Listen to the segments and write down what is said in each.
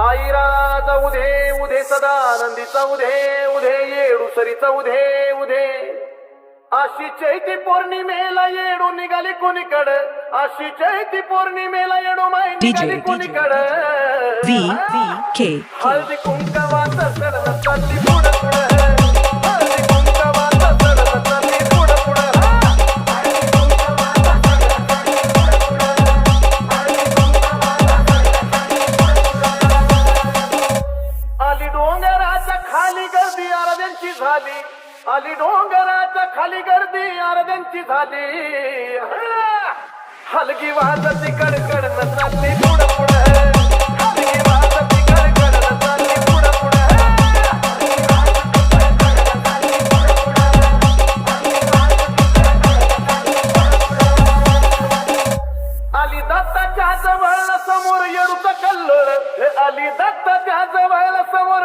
आईरा दे उधे सदानंदीचा उधे उधे येडू सरीचा उधे उधे अशी चैती पौर्णिमेला येडू निघाली कोणीकड? अशी चैती पौर्णिमेला येडू माई DJ, निघाली. कोणीकड? हळदी कुंकवाचा सडला चालली डोंगराच्या खाली गर्दी आरद्यांची झाली. आली डोंगराच्या खाली गर्दी आरद्यांची झाली. हलगी वाजती कडकड न चालली पुढं पुढं. हलगी वाजती कडकड चालली पुढं पुढं. आली दत्ताच्या जवळ समोर येडूचा कल्लोळ. आली दत्ताच्या जवळ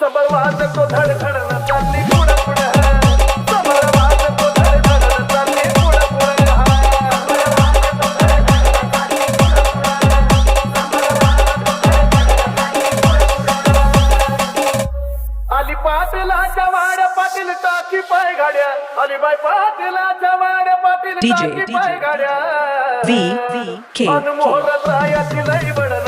सबरवाद को तो धड़खड़ न ताली बुड़बुड़ है सबरवाद को तो धड़खड़ न ताली बुड़बुड़ है अली पाटलाच्या वाड्या पाटील टाकी पाय गाड्या अलीबाई पाटलाच्या वाड्या पाटील DJ, टाकी DJ. पाय गाड्या V, V, K, K. अनमोल रायाची लई बडन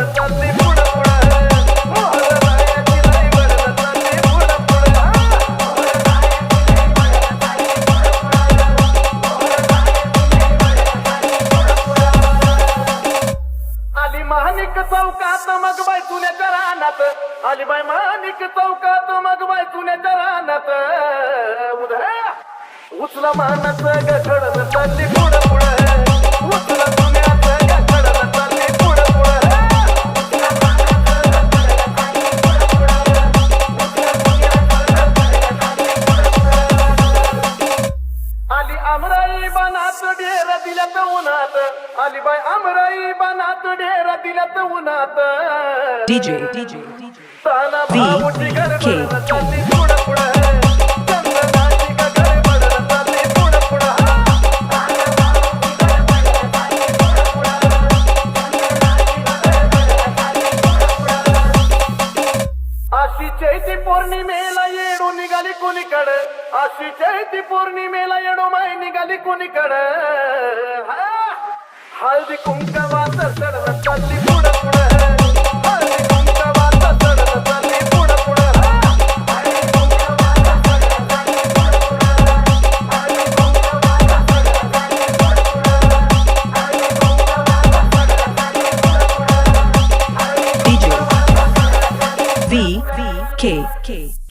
चौकात मग बाय चुन्याच्या रानात. आली बाय मानिक चौकात मग बाय चुन्याच्या रानात. उधळा उचला मानाच गडन चालली. दिल्यात उन्हात. आली बाय आमराई बनात डेरा दिल्यात उन्हात. DJ DJ ताना भाऊची K, चालली. निघाली कोणीकड? अशी चैती पौर्णिमेला येडो माय निघाली कोणीकड? हळदी कुंकवाचा सडन चालली पुढं पुढं K K